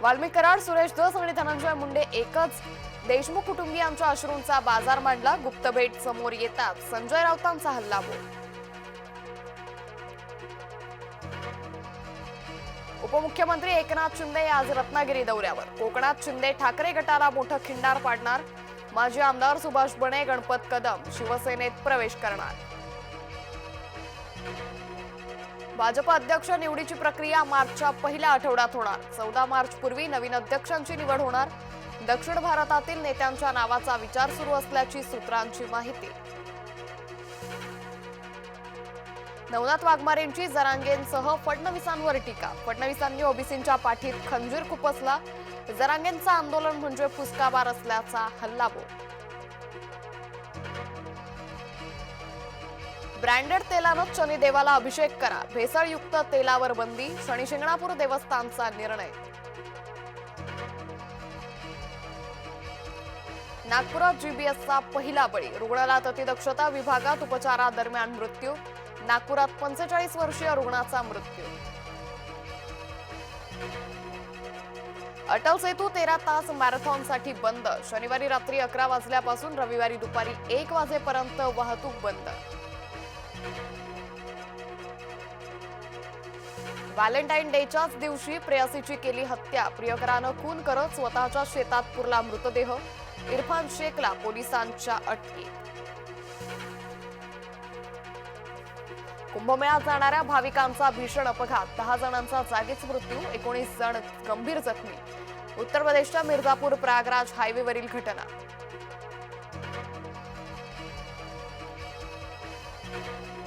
वाल्मिक कराड सुरेश धस आणि धनंजय मुंडे एकच. देशमुख कुटुंबियांच्या अश्रूंचा बाजार मांडला. गुप्त भेट समोर येतात. संजय राऊतांचा हल्लाबोल उपमुख्यमंत्री एकनाथ शिंदे आज रत्नागिरी दौऱ्यावर. कोकणात शिंदे ठाकरे गटाला मोठं खिंडार पाडणार. माजी आमदार सुभाष बणे गणपत कदम. शिवसेनेत प्रवेश करणार. भाजप अध्यक्ष निवडीची प्रक्रिया मार्चच्या पहिल्या आठवड्यात होणार. चौदा मार्च पूर्वी नवीन अध्यक्षांची निवड होणार. दक्षिण भारतातील नेत्यांच्या नावाचा विचार सुरू असल्याची सूत्रांची माहिती. नवनाथ वाघमारेंची जरांगेंसह फडणवीसांवर टीका. फडणवीसांनी ओबीसींच्या पाठीत खंजीर खुपसला जरांगेंचं आंदोलन म्हणजे फुसकाबार असल्याचा हल्लाबोल. ब्रँडेड तेलानं शनिदेवाला अभिषेक करा. भेसळयुक्त तेलावर बंदी शनी शिंगणापूर देवस्थानचा निर्णय. नागपुरात जीबीएसचा पहिला बळी. रुग्णालयात अतिदक्षता विभागात उपचारादरम्यान मृत्यू. नागपुरात पंचेचाळीस वर्षीय रुग्णाचा मृत्यू. अटल सेतू तेरा तास मॅरेथॉनसाठी बंद. शनिवारी रात्री अकरा वाजल्यापासून रविवारी दुपारी एक वाजेपर्यंत वाहतूक बंद. व्हॅलेंटाईन डेच्याच दिवशी प्रेयसीची केली हत्या. प्रियकरानं खून करत स्वतःच्या शेतात पुरला मृतदेह. इरफान शेखला पोलिसांच्या अटकेत. कुंभमेळ्यात जाणाऱ्या भाविकांचा भीषण अपघात. दहा जणांचा जागीच मृत्यू एकोणीस जण गंभीर जखमी. उत्तर प्रदेशच्या मिर्झापूर प्रयागराज हायवेवरील घटना. Thank you.